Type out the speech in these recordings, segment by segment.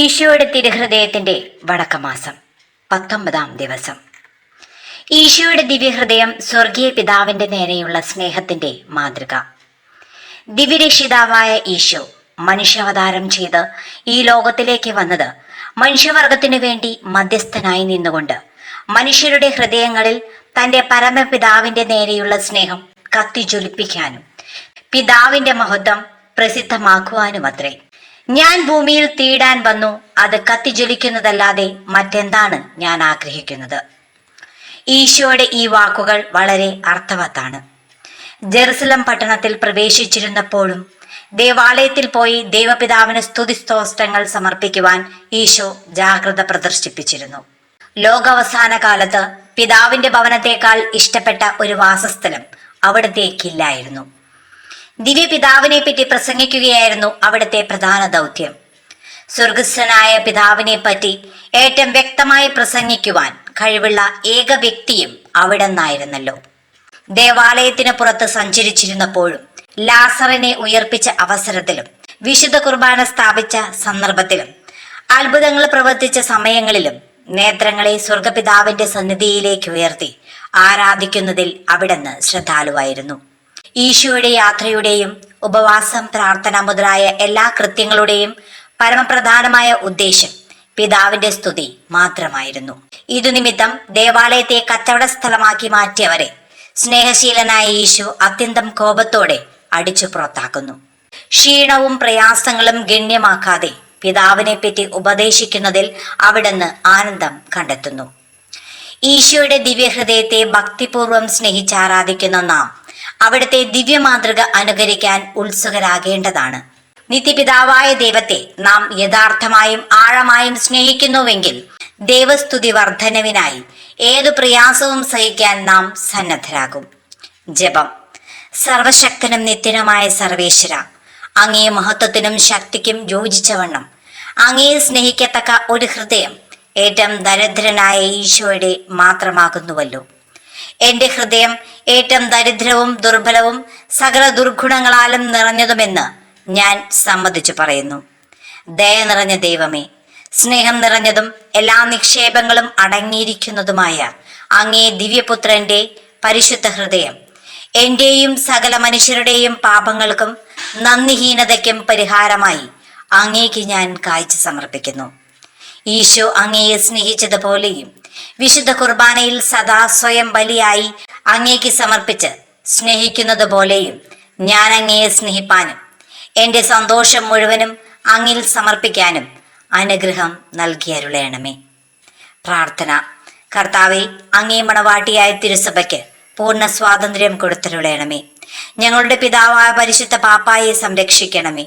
ഈശോയുടെ തിരുഹൃദയത്തിന്റെ വടക്കമാസം പത്തൊമ്പതാം ദിവസം. ഈശോയുടെ ദിവ്യഹൃദയം സ്വർഗീയ പിതാവിന്റെ നേരെയുള്ള സ്നേഹത്തിന്റെ മാതൃക. ദിവ്യരക്ഷിതാവായ ഈശോ മനുഷ്യാവതാരം ചെയ്ത് ഈ ലോകത്തിലേക്ക് വന്നത് മനുഷ്യവർഗത്തിനു വേണ്ടി മധ്യസ്ഥനായി നിന്നുകൊണ്ട് മനുഷ്യരുടെ ഹൃദയങ്ങളിൽ തന്റെ പരമപിതാവിന്റെ നേരെയുള്ള സ്നേഹം കത്തിജ്വലിപ്പിക്കാനും പിതാവിന്റെ മഹത്വം പ്രസിദ്ധമാക്കുവാനുമത്രേ. ഞാൻ ഭൂമിയിൽ തീടാൻ വന്നു. അത് കത്തിജ്വലിക്കുന്നതല്ലാതെ മറ്റെന്താണ് ഞാൻ ആഗ്രഹിക്കുന്നത്? ഈശോയുടെ ഈ വാക്കുകൾ വളരെ അർത്ഥവത്താണ്. ജെറുസലം പട്ടണത്തിൽ പ്രവേശിച്ചിരുന്നപ്പോഴും ദേവാലയത്തിൽ പോയി ദൈവപിതാവിന് സ്തുതിസ്തോത്രങ്ങൾ സമർപ്പിക്കുവാൻ ഈശോ ജാഗ്രത പ്രദർശിപ്പിച്ചിരുന്നു. ലോകാവസാന കാലത്ത് പിതാവിന്റെ ഭവനത്തെക്കാൾ ഇഷ്ടപ്പെട്ട ഒരു വാസസ്ഥലം അവിടത്തേക്കില്ലായിരുന്നു. ദിവ്യപിതാവിനെ പറ്റി പ്രസംഗിക്കുകയായിരുന്നു അവിടുത്തെ പ്രധാന ദൗത്യം. സ്വർഗസ്വനായ പിതാവിനെ പറ്റി ഏറ്റവും വ്യക്തമായി പ്രസംഗിക്കുവാൻ കഴിവുള്ള ഏക വ്യക്തിയും അവിടെ നിന്നായിരുന്നല്ലോ ദേവാലയത്തിന് പുറത്ത് സഞ്ചരിച്ചിരുന്നപ്പോഴും ലാസറിനെ ഉയർപ്പിച്ച അവസരത്തിലും വിശുദ്ധ കുർബാന സ്ഥാപിച്ച സന്ദർഭത്തിലും അത്ഭുതങ്ങൾ പ്രവർത്തിച്ച സമയങ്ങളിലും നേത്രങ്ങളെ സ്വർഗപിതാവിന്റെ സന്നിധിയിലേക്ക് ഉയർത്തി ആരാധിക്കുന്നതിൽ അവിടുന്ന് ശ്രദ്ധാലുവായിരുന്നു. ഈശോയുടെ യാത്രയുടെയും ഉപവാസം പ്രാർത്ഥന മുതലായ എല്ലാ കൃത്യങ്ങളുടെയും പരമപ്രധാനമായ ഉദ്ദേശം പിതാവിന്റെ സ്തുതി മാത്രമായിരുന്നു. ഇതു നിമിത്തം ദേവാലയത്തെ കച്ചവട സ്ഥലമാക്കി മാറ്റിയവരെ സ്നേഹശീലനായ ഈശോ അത്യന്തം കോപത്തോടെ അടിച്ചു പുറത്താക്കുന്നു. ക്ഷീണവും പ്രയാസങ്ങളും ഗണ്യമാക്കാതെ പിതാവിനെ പറ്റി ഉപദേശിക്കുന്നതിൽ അവിടുന്ന് ആനന്ദം കണ്ടെത്തുന്നു. ഈശോയുടെ ദിവ്യഹൃദയത്തെ ഭക്തിപൂർവം സ്നേഹിച്ചാരാധിക്കുന്ന നാം അവിടുത്തെ ദിവ്യമാതൃക അനുകരിക്കാൻ ഉത്സുകരാകേണ്ടതാണ്. നിത്യപിതാവായ ദൈവത്തെ നാം യഥാർത്ഥമായും ആഴമായും സ്നേഹിക്കുന്നുവെങ്കിൽ ദേവസ്തുതി വർധനവിനായി ഏതു പ്രയാസവും സഹിക്കാൻ നാം സന്നദ്ധരാകും. ജപം. സർവശക്തനും നിത്യനുമായ സർവേശ്വര അങ്ങേ മഹത്വത്തിനും ശക്തിക്കും യോജിച്ചവണ്ണം അങ്ങേ സ്നേഹിക്കത്തക്ക ഒരു ഹൃദയം ഏറ്റവും ദരിദ്രനായ ഈശോയുടെ മാത്രമാകുന്നുവല്ലോ. എന്റെ ഹൃദയം ഏറ്റവും ദരിദ്രവും ദുർബലവും സകല ദുർഗുണങ്ങളാലും നിറഞ്ഞതുമെന്ന് ഞാൻ സമ്മതിച്ചു പറയുന്നു. ദയ നിറഞ്ഞ ദൈവമേ സ്നേഹം നിറഞ്ഞതും എല്ലാ നിക്ഷേപങ്ങളും അടങ്ങിയിരിക്കുന്നതുമായ അങ്ങേ ദിവ്യപുത്രന്റെ പരിശുദ്ധ ഹൃദയം എന്റെയും സകല മനുഷ്യരുടെയും പാപങ്ങൾക്കും നന്ദിഹീനതയ്ക്കും പരിഹാരമായി അങ്ങേക്ക് ഞാൻ കാഴ്ച സമർപ്പിക്കുന്നു. ഈശോ അങ്ങയെ സ്നേഹിച്ചതുപോലെയും വിശുദ്ധ കുർബാനയിൽ സദാ സ്വയം ബലിയായി അങ്ങേക്ക് സമർപ്പിച്ച് സ്നേഹിക്കുന്നത് പോലെയും ഞാൻ അങ്ങയെ സ്നേഹിപ്പാനും എന്റെ സന്തോഷം മുഴുവനും അങ്ങിൽ സമർപ്പിക്കാനും അനുഗ്രഹം നൽകിയരുളയണമേ പ്രാർത്ഥന. കർത്താവെ അങ്ങേ മണവാട്ടിയായ തിരുസഭയ്ക്ക് പൂർണ സ്വാതന്ത്ര്യം കൊടുത്തരുളയണമേ ഞങ്ങളുടെ പിതാവായ പരിശുദ്ധ പാപ്പായെ സംരക്ഷിക്കണമേ.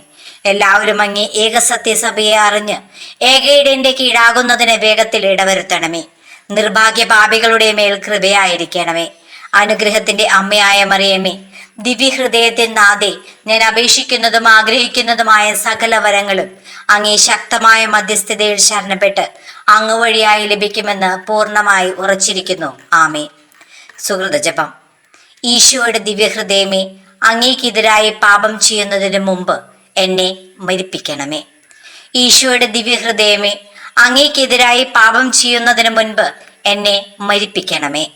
എല്ലാവരും അങ്ങേ ഏകസത്യസഭയെ അറിഞ്ഞ് ഏകയിടന്റെ കീഴാകുന്നതിന് വേഗത്തിൽ ഇടവരുത്തണമേ. നിർഭാഗ്യ പാപികളുടെ മേൽ കൃപയായിരിക്കണമേ. അനുഗ്രഹത്തിന്റെ അമ്മയായ മറിയമ്മേ ദിവ്യഹൃദയത്തിൽ നാദേ ഞാൻ അപേക്ഷിക്കുന്നതും ആഗ്രഹിക്കുന്നതുമായ സകല വരങ്ങളും അങ്ങേ ശക്തമായ മധ്യസ്ഥതയിൽ ശരണപ്പെട്ട് അങ്ങ് വഴിയായി ലഭിക്കുമെന്ന് പൂർണമായി ഉറച്ചിരിക്കുന്നു. ആമേ സുഹൃത ജപം. ഈശോയുടെ ദിവ്യഹൃദയമേ അങ്ങേക്കെതിരായി പാപം ചെയ്യുന്നതിന് മുമ്പ് എന്നെ മരിപ്പിക്കണമേ. ഈശോയുടെ ദിവ്യഹൃദയമേ അങ്ങേക്കെതിരായി പാപം ചെയ്യുന്നതിന് മുൻപ് എന്നെ മരിപ്പിക്കണമേ.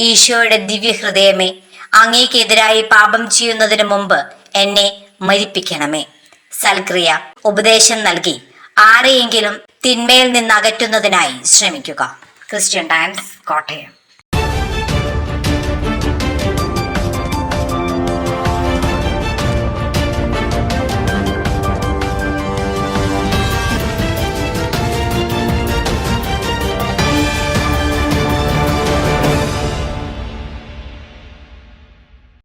ഈശോയുടെ ദിവ്യഹൃദയമേ അങ്ങേക്കെതിരായി പാപം ചെയ്യുന്നതിന് മുമ്പ് എന്നെ മരിപ്പിക്കണമേ. സൽക്രിയ ഉപദേശം നൽകി ആരെയെങ്കിലും തിന്മയിൽ നിന്ന് അകറ്റുന്നതിനായി ശ്രമിക്കുക. Christian Times Kottayam.